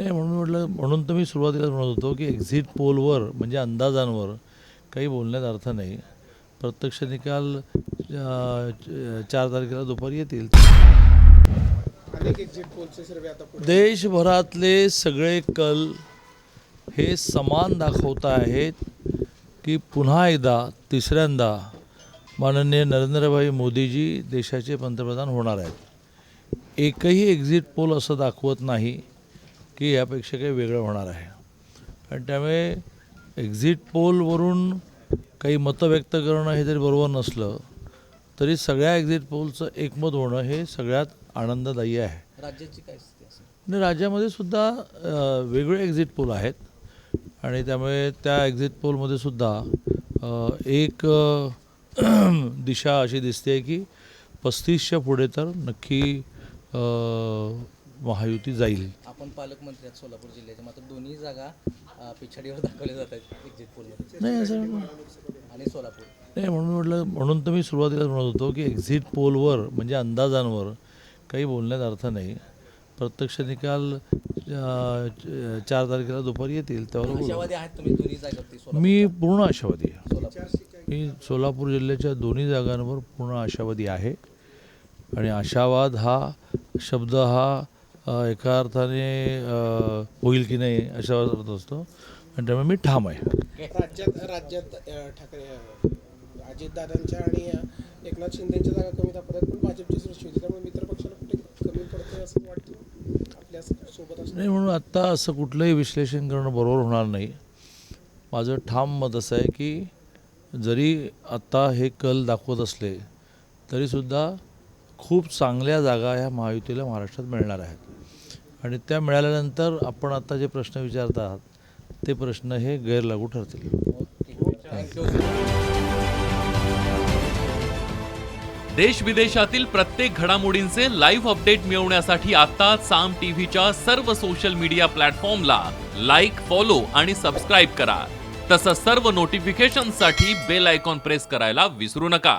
नाही म्हणून म्हटलं म्हणून तर मी सुरुवातीला म्हणत होतो की एक्झिट पोलवर म्हणजे अंदाजांवर काही बोलण्यात अर्थ नाही. प्रत्यक्ष निकाल चार तारखेला दुपारी येतील. देशभरातले सगळे कल हे समान दाखवत आहेत की पुन्हा एकदा तिसऱ्यांदा माननीय नरेंद्रभाई मोदीजी देशाचे पंतप्रधान होणार आहेत. एकही एक्झिट पोल असं दाखवत नाही. की यापेक्षा काही वेगळं होणार आहे. आणि त्यामुळे एक्झिट पोलवरून काही मतं व्यक्त करणं हे जरी बरोबर नसलं तरी सगळ्या एक्झिट पोलचं एकमत होणं हे सगळ्यात आनंददायी आहे. राज्याची काय आणि राज्यामध्ये सुद्धा वेगळे एक्झिट पोल आहेत. आणि त्यामुळे त्या एक्झिट पोलमध्ये सुद्धा एक दिशा अशी दिसते की पस्तीसच्या पुढे तर नक्की महायुती जाईल. आपण पालकमंत्री आहेत सोलापूर जिल्ह्याचे. मात्र दोन्ही जागा अ, पिछाडीवर दाखवल्या जात आहेत एक्झिट पोलमध्ये नाही असं आणि सोलापूर. नाही म्हणून म्हटलं म्हणून तर मी सुरुवातीला म्हणत होतो की एक्झिट पोलवर म्हणजे अंदाजांवर काही बोलण्यात अर्थ नाही. प्रत्यक्ष निकाल अ, च- चार तारखेला दुपारी येतील त्यावर बोलू. आशावादी आहेत तुम्ही दोन्ही जागावरती सोलापूर मी पूर्ण आशावादी आहे. सोलापूर. मी सोलापूर जिल्ह्याच्या दोन्ही जागांवर पूर्ण आशावादी आहे. आणि आशावाद हा शब्द हा एका अर्थाने होईल की नाही अशा अर्थ असतो. आणि त्यामुळे मी ठाम आहे. राज्यात राज्यात ठाकरे अजितदादांच्या आणि एकनाथ शिंदेच्या जागा कमी दाखवतात पण भाजपची सृष्टी होती. त्यामुळे मित्र पक्षाला कुठे कमी पडते असं वाटतं? आपल्यासोबत असं नाही म्हणून आत्ता असं कुठलंही विश्लेषण करणं बरोबर होणार नाही. माझं ठाम मत असं आहे की जरी आत्ता हे कल दाखवत असले तरीसुद्धा खूप चांगल्या जागा ह्या महायुतीला महाराष्ट्रात मिळणार आहेत. आणि त्या मिळाल्यानंतर आपण आता जे प्रश्न विचारत आहात ते प्रश्न हे गैरलागू ठरतील. थँक्यू देश विदेशातील प्रत्येक घडामोडींचे लाईव्ह अपडेट मिळवण्यासाठी आता साम टीव्हीच्या सर्व सोशल मीडिया प्लॅटफॉर्मला लाईक फॉलो आणि सबस्क्राईब करा. तसंच सर्व नोटिफिकेशनसाठी बेल आयकॉन प्रेस करायला विसरू नका.